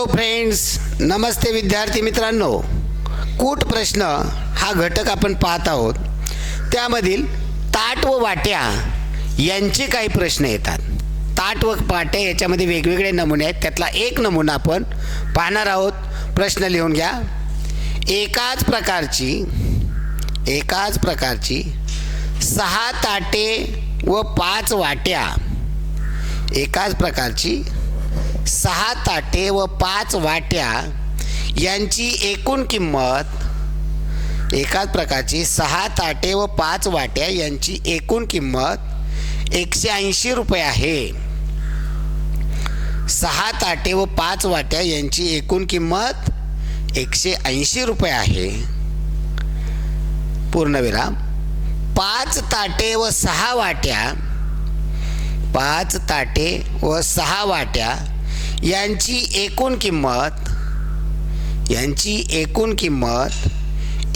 Hello friends नमस्ते विद्यार्थी मित्रांनो. कूट प्रश्न हा घटक आपण पाहत आहोत. त्यामधील ताट व वाट्या यांचे काही प्रश्न येतात. ताट व वाट्या याच्यामध्ये वेगवेगळे नमुने आहेत. त्यातला एक नमुना आपण पाहणार आहोत. प्रश्न लिहून घ्या. एकाच प्रकारची एकाच प्रकारची सहा ताटे व पाच वाट्या. एकाच प्रकारची सहा ताटे व पाच वाट्या यांची एकूण किंमत एकाच प्रकारची सहा ताटे व पाच वाट्या यांची एकूण किंमत एकशे ऐंशी रुपये आहे. सहा ताटे व पाच वाट्या यांची एकूण किंमत एकशे ऐंशी रुपये आहे. पूर्णविराम. पाच ताटे व सहा वाट्या पाच ताटे व सहा वाट्या यांची एकूण किंमत यांची एकूण किंमत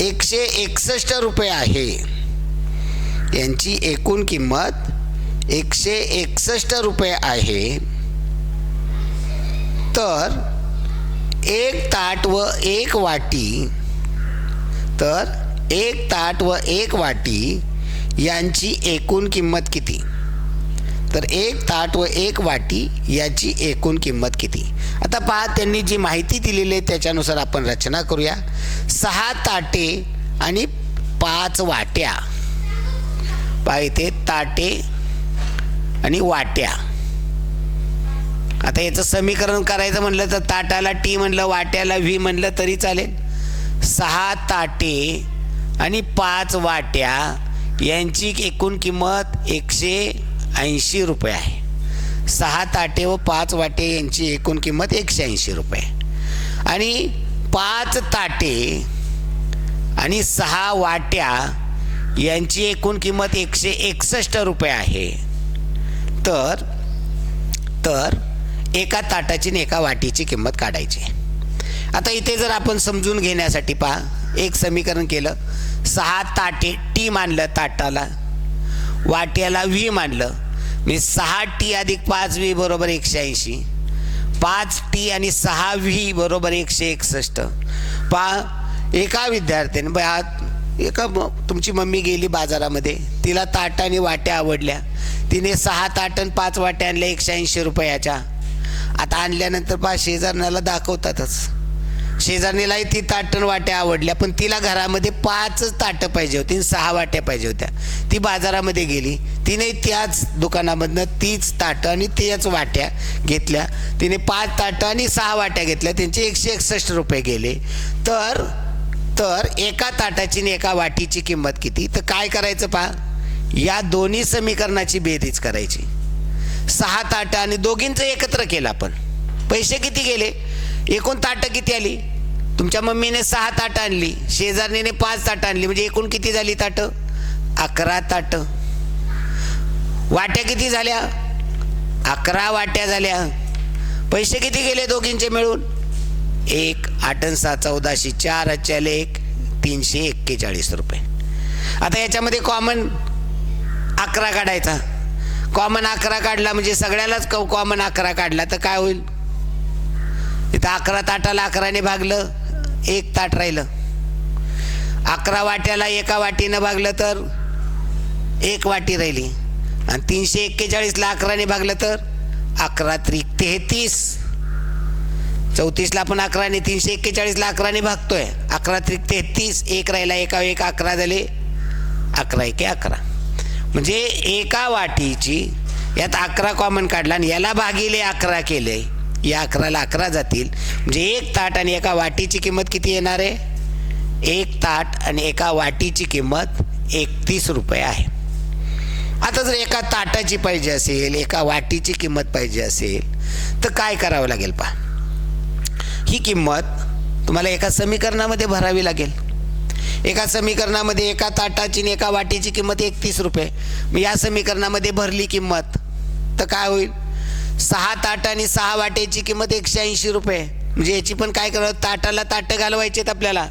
एकशे एकसष्ट रुपये आहे. यांची एकूण किंमत एकशे एकसष्ट रुपये आहे. तर एक ताट व एक वाटी तर एक ताट व एक वाटी यांची एकूण किंमत किती? तर एक ताट व एक वाटी याची एकूण किंमत किती? आता पहा त्यांनी जी माहिती दिलेली आहे त्याच्यानुसार आपण रचना करूया. सहा ताटे आणि पाच वाट्या. पहा इथे ताटे आणि वाट्या. आता याचं समीकरण करायचं म्हणलं तर ताटाला टी म्हणलं वाट्याला व्ही म्हणलं तरी चालेल. सहा ताटे आणि पाच वाट्या यांची एकूण किंमत एकशे ऐंशी रुपये आहे. सहा ताटे व पाच वाटे यांची एकूण किंमत एकशे ऐंशी रुपये. आणि पाच ताटे आणि सहा वाट्या यांची एकूण किंमत एकशे एकसष्ट रुपये आहे. तर तर एका ताटाची आणि एका वाटीची किंमत काढायची. आता इथे जर आपण समजून घेण्यासाठी पहा एक समीकरण केलं. सहा ताटे टी मानलं ताटाला वाट्याला व्ही मानलं. मी सहा टी अधिक पाच व्ही बरोबर एकशे ऐंशी. पाच टी आणि सहा व्ही बरोबर एकशे एकसष्ट. पा एका विद्यार्थ्याने बा एका तुमची मम्मी गेली बाजारामध्ये. तिला ताट आणि वाट्या आवडल्या. तिने सहा ताट आणि पाच वाट्या आणल्या एकशे ऐंशी रुपयाच्या. आता आणल्यानंतर पा शेजारण्याला दाखवतातच. शेजारणीलाही ती ताटण वाट्या आवडल्या पण तिला घरामध्ये पाचच ताटं पाहिजे होती आणि सहा वाट्या पाहिजे होत्या. ती बाजारामध्ये गेली. तिने त्याच दुकानामधनं तीच ताटं आणि त्याच वाट्या घेतल्या. तिने पाच ताटं आणि सहा वाट्या घेतल्या. त्यांचे एकशे एकसष्ट रुपये गेले. तर तर एका ताटाची आणि एका वाटीची किंमत किती? तर काय करायचं पहा? या दोन्ही समीकरणाची बेरीज करायची. सहा ताटं आणि दोघींचं एकत्र केलं आपण. पैसे किती गेले? एकूण ताटं किती आली? तुमच्या मम्मीने सहा ताटं आणली. शेजारणीने पाच ताटं आणली. म्हणजे एकूण किती झाली ताटं? अकरा ताटं. वाट्या किती झाल्या? अकरा वाट्या झाल्या. पैसे किती गेले दोघींचे मिळून? एक आठ आणि सहा चौदाशे चार अच्याले एक तीनशे एक्केचाळीस रुपये. आता याच्यामध्ये कॉमन अकरा काढायचा. कॉमन अकरा काढला म्हणजे सगळ्यालाच कॉमन अकरा काढला तर काय होईल? इथं अकरा ताटाला अकराने भागलं एक ताट राहिलं. अकरा वाट्याला एका वाटीनं भागलं तर एक वाटी राहिली. आणि तीनशे एक्केचाळीसला अकराने भागलं तर अकरा त्रिक तेहतीस. चौतीसला आपण अकराने तीनशे एक्केचाळीसला अकराने भागतोय. अकरा त्रिक तेहतीस एक राहिला एका एक अकरा झाले. अकरा एके अकरा. म्हणजे एका वाटीची यात अकरा कॉमन काढला आणि याला भागिले अकरा केले. या अकराला अकरा जातील. म्हणजे एक ताट आणि एका वाटीची किंमत किती येणार आहे? एक ताट आणि एका वाटीची किंमत एकतीस रुपये आहे. आता जर एका ताटाची पाहिजे असेल एका वाटीची किंमत पाहिजे असेल तर काय करावं लागेल पहा? ही किंमत तुम्हाला एका समीकरणामध्ये भरावी लागेल. एका समीकरणामध्ये एका ताटाची आणि एका वाटीची किंमत एकतीस रुपये. मग या समीकरणामध्ये भरली किंमत तर काय होईल? सहा ताट आणि सहा वाट्याची किंमत एकशे ऐंशी रुपये. म्हणजे याची पण काय करावं? ताटाला ताटं घालवायचे आहेत आपल्याला.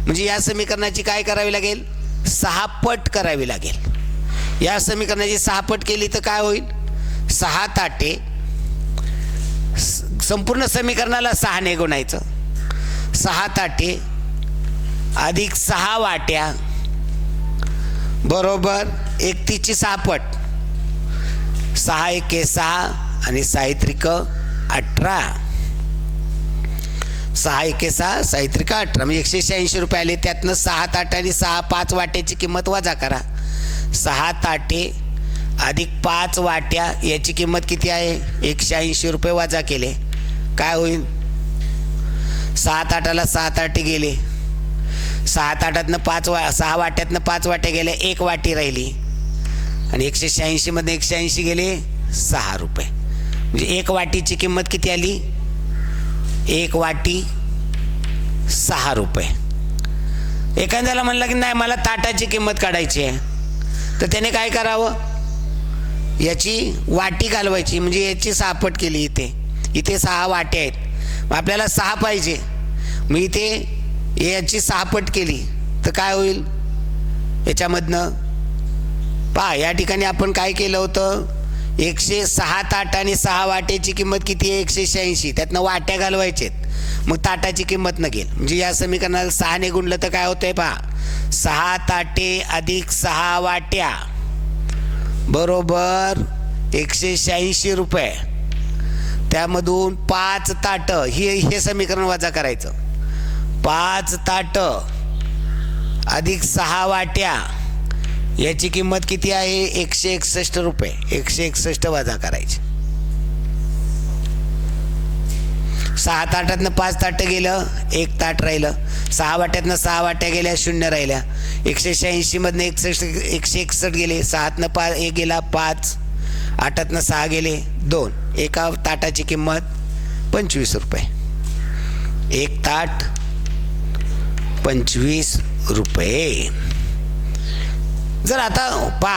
म्हणजे या समीकरणाची काय करावी लागेल? सहा पट करावी लागेल. या समीकरणाची सहापट केली तर काय होईल? सहा ताटे. स- संपूर्ण समीकरणाला सहाने गुणायचं. सहा ताटे. अधिक सहा वाट्या. बरोबर एकतीची सहापट सहा एके सहा आणि साहित्रिक अठरा. सहा एके सहा साहित्रिक अठरा. म्हणजे एकशे शहाऐंशी रुपये आले. त्यातनं सहा ताट आणि सहा पाच वाट्याची किंमत वजा करा. सहा ताटे अधिक पाच वाट्या याची किंमत किती आहे? एकशे ऐंशी रुपये वजा केले. काय होईल? सहा ताटाला सहा ताटे गेले. सहा ताटातनं पाच वा सहा वाट्यातनं पाच वाट्या गेल्या एक वाटी राहिली. आणि एकशे शहाऐंशीमध्ये एकशे ऐंशी गेले सहा रुपये. म्हणजे एक वाटीची किंमत किती आली? एक वाटी सहा रुपये. एखाद्याला म्हणलं की नाही मला ताटाची किंमत काढायची आहे. तर त्याने काय करावं? याची वाटी घालवायची म्हणजे याची सहापट केली इथे. इथे सहा वाटे आहेत. मग आपल्याला सहा पाहिजे. मग इथे याची सहापट केली तर काय होईल? याच्यामधनं पहा या ठिकाणी आपण काय केलं होतं? एकशे सहा ताट आणि सहा वाट्याची किंमत किती आहे? एकशे शहाऐंशी. त्यातनं वाट्या घालवायचेत. मग ताटाची किंमत नगेल म्हणजे या समीकरणाला सहाने गुणलं तर काय होतंय पहा? सहा ताटे अधिक सहा वाट्या. बरोबर एकशे शहाऐंशी रुपये. त्यामधून पाच ताटं हे हे समीकरण वजा करायचं. पाच ताटं अधिक सहा वाट्या. याची किंमत किती आहे? एकशे एकसष्ट रुपये. एकशे एकसष्ट वजा करायचे. सहा ताटातनं पाच ताटं गेलं एक ताट राहिलं. सहा वाट्यातनं सहा वाट्या गेल्या शून्य राहिल्या. एकशे शहाऐंशीमधनं एकसष्ट एकशे एकसष्ट गेले. सहातनं पा एक गेला पाच. आठातनं सहा गेले दोन. एका ताटाची किंमत पंचवीस रुपये. एक ताट पंचवीस रुपये. जर आता पा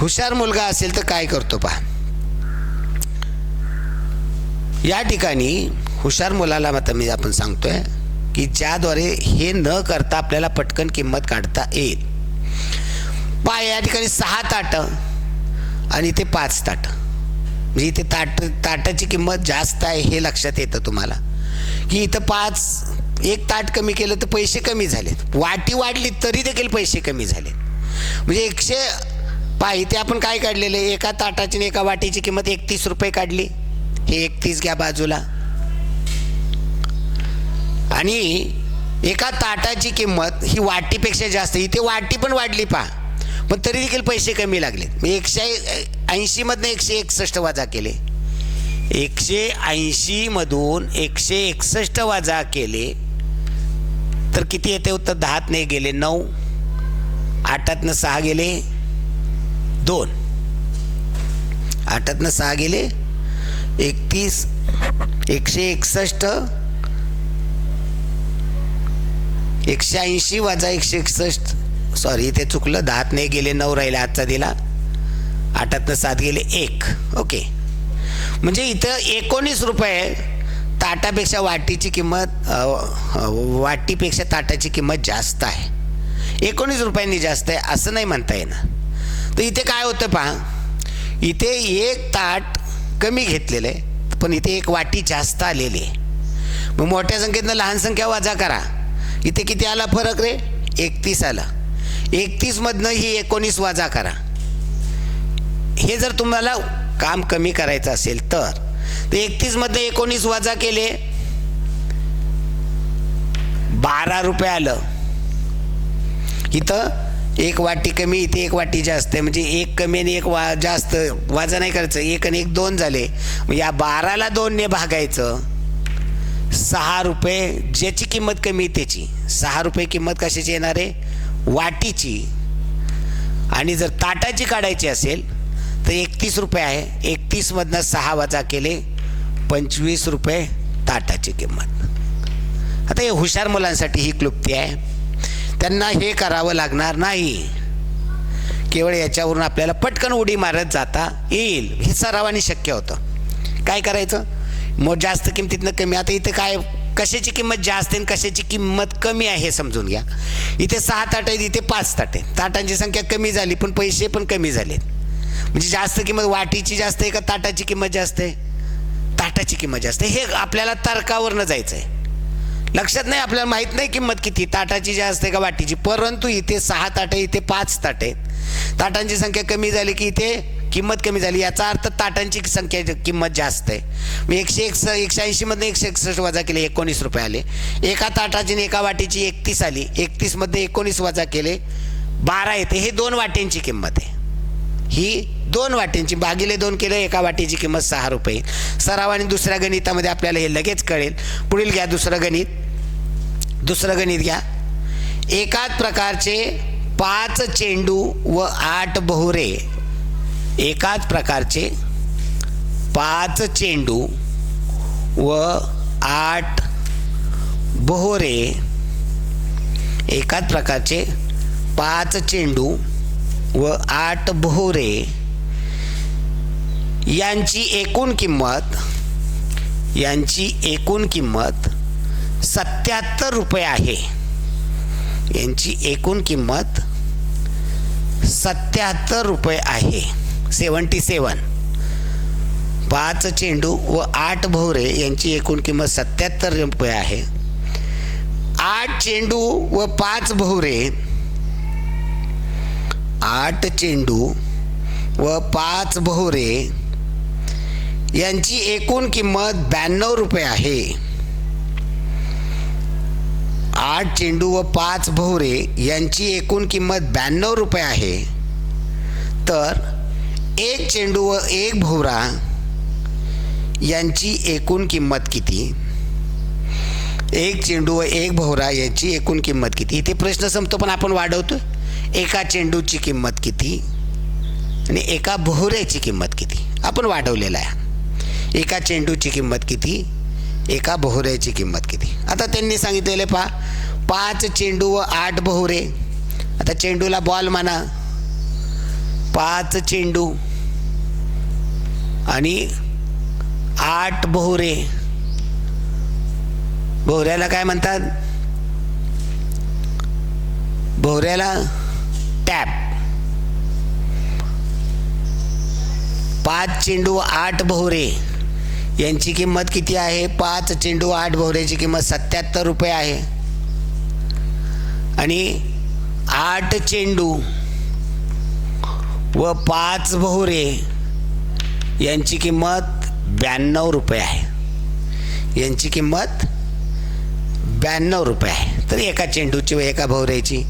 हुशार मुलगा असेल तर काय करतो पा? या ठिकाणी हुशार मुलाला मात्र मी आपण सांगतोय की ज्याद्वारे हे न करता आपल्याला पटकन किंमत काढता येईल. पा या ठिकाणी सहा ताटं आणि ते पाच ताटं. म्हणजे इथे ताट ताटाची किंमत जास्त आहे हे लक्षात येतं तुम्हाला. की इथं पाच एक ताट कमी केलं तर पैसे कमी झालेत. वाटी वाढली तरी देखील पैसे कमी झालेत. म्हणजे एकशे पा इथे आपण काय काढलेले? एका ताटाची एका वाटीची किंमत एकतीस रुपये काढली. हे एकतीस घ्या बाजूला. आणि एका ताटाची किंमत ही वाटीपेक्षा जास्त. इथे वाटी पण वाढली पहा. पण तरी देखील पैसे कमी लागले मी म्हणजे एकशे ऐंशीमधनं एकशे एकसष्ट वाजा केले. एकशे ऐंशीमधून एकशे एकसष्ट वाजा केले. तर किती येते उत्तर? दहात नाही गेले. नऊ. आठातनं सहा गेले दोन. आठातनं सहा गेले एकतीस एकशे एकसष्ट एकशे ऐंशी वजा एकशे एकसष्ट. सॉरी इथे चुकलं. दहात नाही गेले नऊ राहिले आजचा दिला. आठातनं सात गेले एक. ओके म्हणजे इथं एकोणीस रुपये ताटापेक्षा वाटीची किंमत वाटीपेक्षा ताटाची किंमत जास्त आहे. एकोणीस रुपयांनी जास्त आहे असं नाही म्हणता येणार. तर इथे काय होतं पहा इथे एक ताट कमी घेतलेलं आहे पण इथे एक वाटी जास्त आलेली आहे. मग मोठ्या संख्येतनं लहान संख्या वजा करा. इथे किती आला फरक रे? एकतीस आला. एकतीसमधनं ही एकोणीस वजा करा. हे जर तुम्हाला काम कमी करायचं असेल तर तर एकतीसमध्ये एकोणीस वजा केले. बारा रुपये आलं. इथं एक वाटी कमी इथे एक वाटी जास्त. आहे म्हणजे एक कमी आणि एक वा जास्त. वाजा नाही करायचं. एक आणि एक दोन झाले. या बाराला दोनने भागायचं. सहा रुपये ज्याची किंमत कमी त्याची. सहा रुपये किंमत कशाची येणार आहे? वाटीची. आणि जर ताटाची काढायची असेल तर एकतीस रुपये आहे. एकतीसमधनं सहा वजा केले पंचवीस रुपये ताटाची किंमत. आता हे हुशार मुलांसाठी ही क्लुप्ती आहे. त्यांना हे करावं लागणार नाही. केवळ याच्यावरून आपल्याला पटकन उडी मारत जाता येईल. हे सरावाने शक्य होतं. काय करायचं? मग जास्त किमतीतनं कमी. आता इथे काय कशाची किंमत जास्त आहे आणि कशाची किंमत कमी आहे हे समजून घ्या. इथे सहा ताट आहेत इथे पाच ताट आहेत. ताटांची संख्या कमी झाली पण पैसे पण कमी झालेत. म्हणजे जास्त किंमत वाटीची जास्त आहे का ताटाची किंमत जास्त आहे? ताटाची किंमत जास्त आहे. हे आपल्याला तर्कावरनं जायचं आहे लक्षात नाही आपल्याला माहीत नाही किंमत किती. ताटाची जी असते का वाटीची. परंतु इथे सहा ताटे इथे पाच ताटे आहेत. ताटांची संख्या कमी झाली की इथे किंमत कमी झाली. याचा अर्थ ताटांची संख्या किंमत जास्त आहे. मी एकशे एक एकशे ऐंशीमधनं एकशे एकसष्ट वजा केले एकोणीस रुपये आले. एका ताटाची आणि एका वाटीची एकतीस आली. एकतीसमध्ये एकोणीस वजा केले बारा येते. हे दोन वाट्यांची किंमत आहे. ही दोन वाट्यांची बागिले दोन किलो एका वाटीची किंमत सहा रुपये. सराव आणि दुसऱ्या गणितामध्ये आपल्याला हे लगेच कळेल. पुढील घ्या दुसरं गणित. दुसरं गणित घ्या. एकाच प्रकारचे पाच चेंडू व आठ बहुरे. एकाच प्रकारचे पाच चेंडू व आठ बहोरे. एकाच प्रकारचे पाच चेंडू व आठ भोवरे यांची एकूण किंमत यांची एकूण किंमत सत्याहत्तर रुपये आहे. यांची एकूण किंमत सत्याहत्तर रुपये आहे. Seventy seven. पाच चेंडू व आठ भोवरे यांची एकूण किंमत सत्याहत्तर रुपये आहे. आठ चेंडू व पाच भोवरे आठ चेंडू व पाच भोवरे यांची एकूण किंमत ब्याण्णव रुपये आहे. आठ चेंडू व पाच भोवरे यांची एकूण किंमत ब्याण्णव रुपये आहे. तर एक चेंडू व एक भोवरा यांची एकूण किंमत किती? एक चेंडू व एक भोवरा यांची एकूण किंमत किती? इथे प्रश्न संपतो पण आपण वाढवतो एका चेंडूची किंमत किती? आणि एका भोवऱ्याची किंमत किती? आपण वाढवलेला आहे. एका चेंडूची किंमत किती? एका बहुऱ्याची किंमत किती? आता त्यांनी सांगितलेले पा पाच चेंडू व आठ बहुरे आता चेंडूला बॉल म्हणा पाच चेंडू आणि आठ बहुरे भोवऱ्याला काय म्हणतात? भोवऱ्याला टॅप. पाच चेंडू आठ भोवरे. यांची किंमत किती आहे? पाच चेंडू आठ भोवऱ्याची किंमत सत्याहत्तर रुपये आहे. आणि आठ चेंडू व पाच भोवरे यांची किंमत ब्याण्णव रुपये आहे. यांची किंमत ब्याण्णव रुपये आहे. तर एका चेंडूची व एका भोवऱ्याची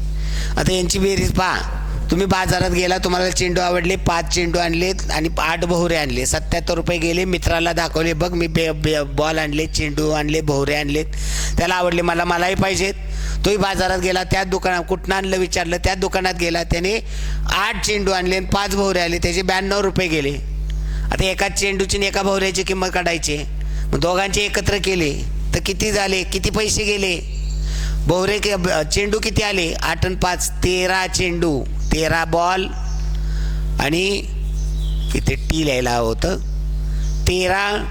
आता यांची बेरीज पहा. तुम्ही बाजारात गेला तुम्हाला चेंडू आवडले पाच चेंडू आणलेत आणि आठ भोवरे आणले. सत्याहत्तर रुपये गेले मित्राला दाखवले बघ मी बे बे बॉल आणले चेंडू आणले भोवरे आणलेत. त्याला आवडले मला मलाही पाहिजेत. तोही बाजारात गेला त्याच दुकानात कुठनं आणलं विचारलं त्याच दुकानात गेला त्याने आठ चेंडू आणले आणि पाच भोवरे आले त्याचे ब्याण्णव रुपये गेले. आता एका चेंडूची आणि एका भोवऱ्याची किंमत काढायची मग दोघांचे एकत्र केले तर किती झाले किती पैसे गेले? भोवरे के चेंडू किती आले? आठ आणि पाच. तेरा चेंडू. तेरा बॉल आणि इथे टी लिहायला हवं होतं. तेरा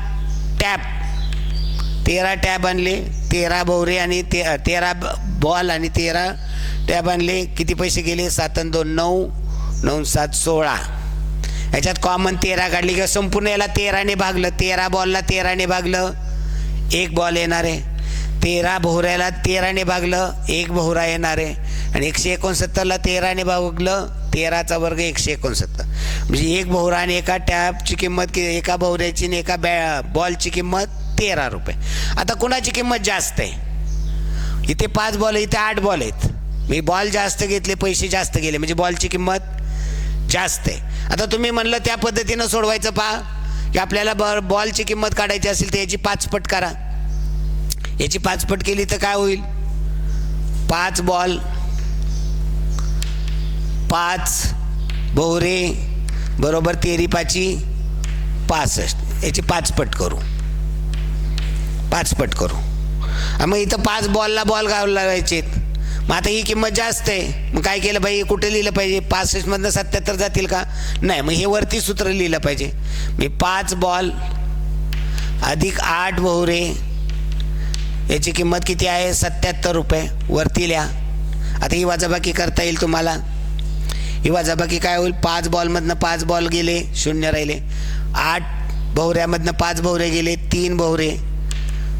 टॅप तेरा टॅब आणले. तेरा भोवरे आणि ते तेरा बॉल आणि तेरा टॅब आणले. किती पैसे गेले? सात आणि दोन नऊ. नऊ सात सोळा. याच्यात कॉमन तेरा काढली किंवा संपूर्ण याला तेराने भागलं. तेरा बॉलला तेराने भागलं. एक बॉल येणार आहे. तेरा भोवऱ्याला तेराने भागलं एक भोवरा येणार आहे. आणि एकशे एकोणसत्तरला तेराने भागलं तेराचा वर्ग एकशे एकोणसत्तर. म्हणजे एक भोवरा आणि एका टॅपची किंमत कि एका भोवऱ्याची आणि एका बॅ बॉलची किंमत तेरा रुपये. आता कुणाची किंमत जास्त आहे? इथे पाच बॉल आहे, इथे आठ बॉल आहेत. मी बॉल जास्त घेतले पैसे जास्त गेले म्हणजे बॉलची किंमत जास्त आहे. आता तुम्ही म्हणलं त्या पद्धतीनं सोडवायचं पहा की आपल्याला ब बॉलची किंमत काढायची असेल तर याची पाचपट करा. याची पाचपट केली तर काय होईल? पाच बॉल पाच भोवरे बरोबर तेरी पाची पासष्ट. याची पाचपट करू. पाचपट करू. मग इथं पाच बॉलला बॉल घालू लावायचे मग आता ही किंमत जास्त आहे. मग काय केलं पाहिजे? कुठे लिहिलं पाहिजे? पासष्टमधनं सत्याहत्तर जातील का? नाही मग हे वरती सूत्र लिहिलं पाहिजे. मी पाच बॉल अधिक आठ भोवरे याची किंमत किती आहे? सत्याहत्तर रुपये. वरती लिहा. आता ही वाजाबाकी करता येईल तुम्हाला. ही वाजाबाकी काय होईल? पाच बॉलमधनं पाच बॉल गेले शून्य राहिले. आठ भोवऱ्यामधनं पाच भोवरे गेले तीन भोवरे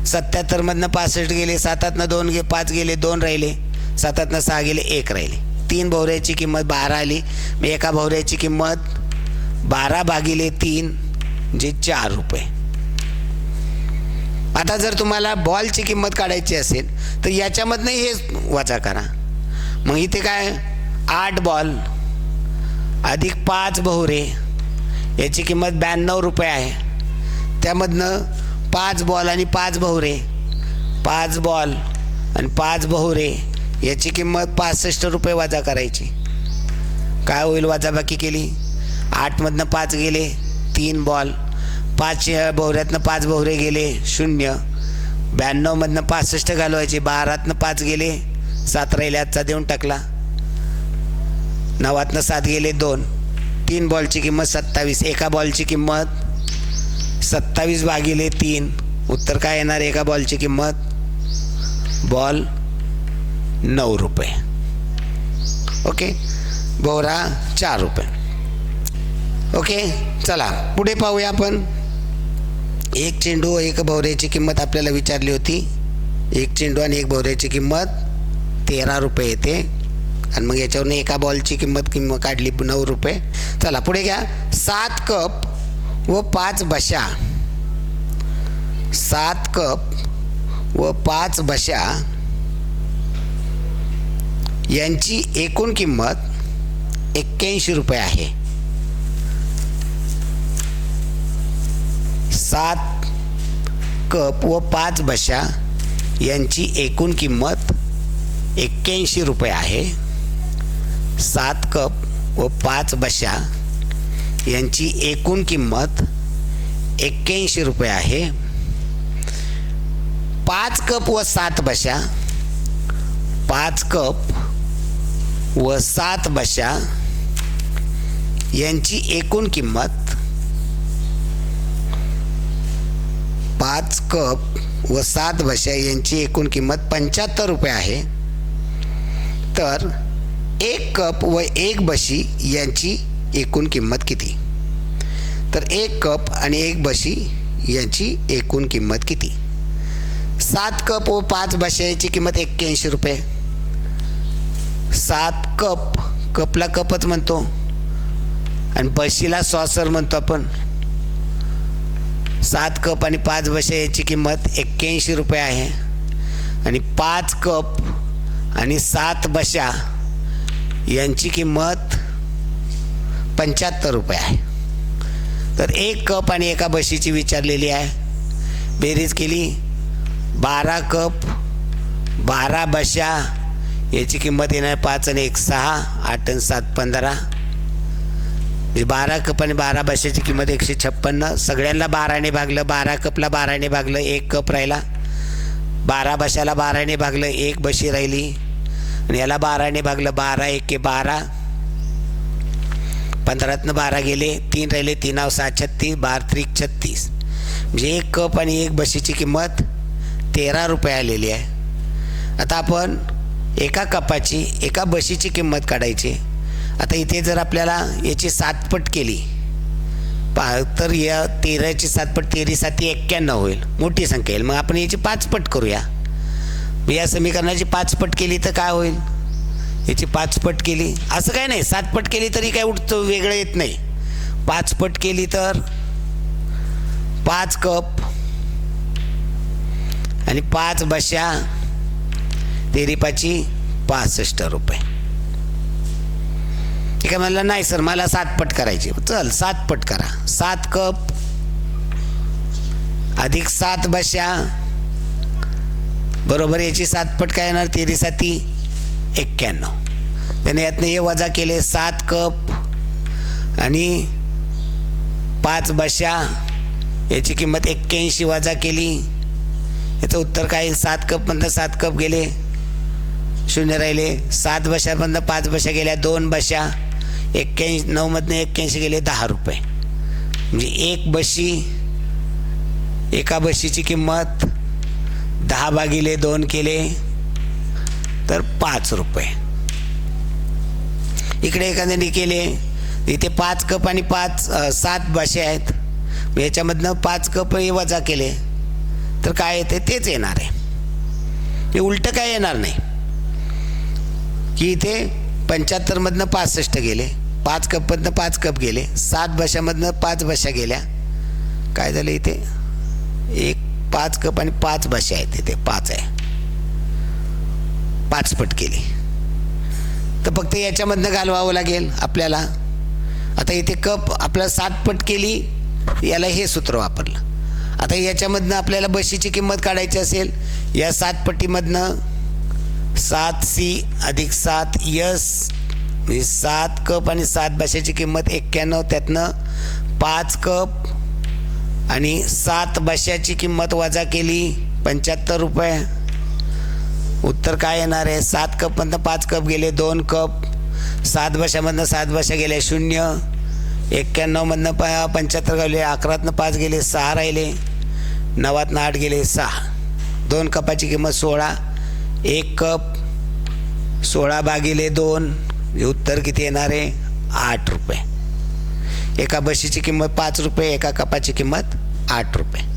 सत्याहत्तरमधनं पासष्ट गेले सातातनं दोन गे पाच गेले दोन राहिले. सातातनं सहा गेले एक राहिले. तीन भोवऱ्याची किंमत बारा आली. मग एका भोवऱ्याची किंमत बारा भागिले तीन जे चार रुपये. आता जर तुम्हाला बॉलची किंमत काढायची असेल तर याच्यामधनं हे वाचा करा. मग इथे काय? आठ बॉल अधिक पाच भोवरे याची किंमत ब्याण्णव रुपये आहे. त्यामधनं पाच बॉल आणि पाच बहुरे पाच बॉल आणि पाच भोवरे याची किंमत पासष्ट रुपये वाजा करायची. काय होईल वाजाबाकी केली? आठमधनं पाच गेले तीन बॉल. पाच भोवऱ्यातनं पाच भोवरे गेले शून्य. ब्याण्णवमधनं पासष्ट घालवायचे बारातनं पाच गेले सात राहिले आजचा देऊन टाकला. नवातनं सात गेले दोन. तीन बॉलची किंमत सत्तावीस. एका बॉलची किंमत सत्तावीस भागिले तीन. उत्तर काय येणार? एका बॉलची किंमत बॉल नऊ रुपये. ओके? बोरा चार रुपये. ओके? चला पुढे पाहूया आपण. एक चेंडू एक भोवऱ्याची किंमत आपल्याला विचारली होती. एक चेंडू आणि एक भोवऱ्याची किंमत तेरा रुपये येते. आणि मग याच्यावरून एका बॉलची किंमत किंमत काढली नऊ रुपये. चला पुढे घ्या. सात कप व पाच बशा. सात कप व पाच बशा. यांची एकूण किंमत एक्क्याऐंशी रुपये आहे. सात कप व पाच बशा यांची एकूण किंमत एक्क्याऐंशी रुपये आहे. सात कप व पाच बशा यांची एकूण किंमत एक्क्याऐंशी रुपये आहे. पाच कप व सात बशा पाच कप व सात बशा यांची एकूण किंमत पाच कप व सात भशा यांची एकूण किंमत पंच्याहत्तर रुपये आहे. तर एक कप व एक बशी यांची एकूण किंमत किती? तर एक कप आणि एक बशी यांची एकूण किंमत किती? सात कप व पाच बशा याची किंमत एक्क्याऐंशी रुपये. सात कप कपला कपच म्हणतो. आणि बशीला सॉसर म्हणतो आपण. सात कप आणि पाच बशा याची किंमत एक्क्याऐंशी रुपये आहे. आणि पाच कप आणि सात बशा यांची किंमत पंच्याहत्तर रुपये आहे. तर एक कप आणि एका बशीची विचारलेली आहे. बेरीज केली. बारा कप बारा बशा याची किंमत येणार पाच आणि एक सहा आठ आणि सात पंधरा. म्हणजे बारा कप आणि बारा बशाची किंमत एकशे छप्पन्न. सगळ्यांना बाराने भागलं बारा कपला बाराने भागलं एक कप राहिला. बारा बशाला बाराने भागलं एक बशी राहिली. आणि याला बाराने भागलं बारा एके बारा. पंधरातनं बारा गेले तीन राहिले तीनाव सहा छत्तीस बार त्रिक छत्तीस. म्हणजे एक कप आणि एक बशीची किंमत तेरा रुपये आलेली आहे. आता आपण एका कपाची एका बशीची किंमत काढायची. आता इथे जर आपल्याला याची सातपट केली पा तर या तेराची सातपट तेरी साती एक्क्याण्णव होईल. मोठी संख्या येईल. मग आपण याची पाचपट करूया. या समीकरणाची पाचपट केली तर काय होईल? याची पाचपट केली असं काय नाही. सातपट केली तरी काय उठतं वेगळं येत नाही. पाचपट केली तर पाच कप आणि पाच बशा तेरीपाची पासष्ट रुपये. ठीक आहे म्हणलं नाही सर मला सात पट करायची. चल सात पट करा. सात कप. अधिक सात बशा. बरोबर याची सात पट काय येणार? तेरी साती एक्क्याण्णव. त्याने यातनं हे वजा केले सात कप. आणि पाच बशा याची किंमत एक्क्याऐंशी वजा केली. याचं उत्तर काय? सात कपमधनं सात कप गेले. शून्य राहिले. सात बशामधनं पाच बशा गेल्या दोन बशा. एक्क्याऐंशी नऊमधनं एक्क्याऐंशी गेले दहा रुपये. म्हणजे एक बशी एका बशीची किंमत दहा भागिले दोन केले तर पाच रुपये. इकडे एखाद्याने केले इथे पाच कप आणि पाच सात बशे आहेत. याच्यामधनं पाच कप हे वजा केले तर काय येते? तेच येणार आहे. हे उलटं काय येणार नाही. की इथे पंच्याहत्तरमधनं पासष्ट गेले पाच कपमधनं पाच कप गेले सात बशामधनं पाच बशा गेल्या. काय झालं इथे? एक पाच कप आणि पाच बशा आहेत इथे पाच आहे. पाच पट केली. तर फक्त याच्यामधनं घालवावं लागेल आपल्याला. आता इथे कप आपल्याला सात पट केली याला हे सूत्र वापरलं. आता याच्यामधनं आपल्याला बशीची किंमत काढायची असेल या सात पट्टीमधनं सात सी अधिक सात यस. म्हणजे सात कप आणि सात बशाची किंमत एक्क्याण्णव त्यातनं पाच कप आणि सात बशाची किंमत वजा केली पंच्याहत्तर रुपये. उत्तर काय येणार आहे? सात कपमधनं पाच कप गेले दोन कप. सात बशामधनं सात बशा गेल्या शून्य. एक्क्याण्णवमधनं प पंच्याहत्तर गेले अकरातनं पाच गेले सहा राहिले. नवातनं आठ गेले सहा. दोन कपाची किंमत सोळा. एक कप सोळा भागिले दोन हे उत्तर किती येणार आहे? आठ रुपये. एका बशीची किंमत पाच रुपये एका कपाची किंमत आठ रुपये.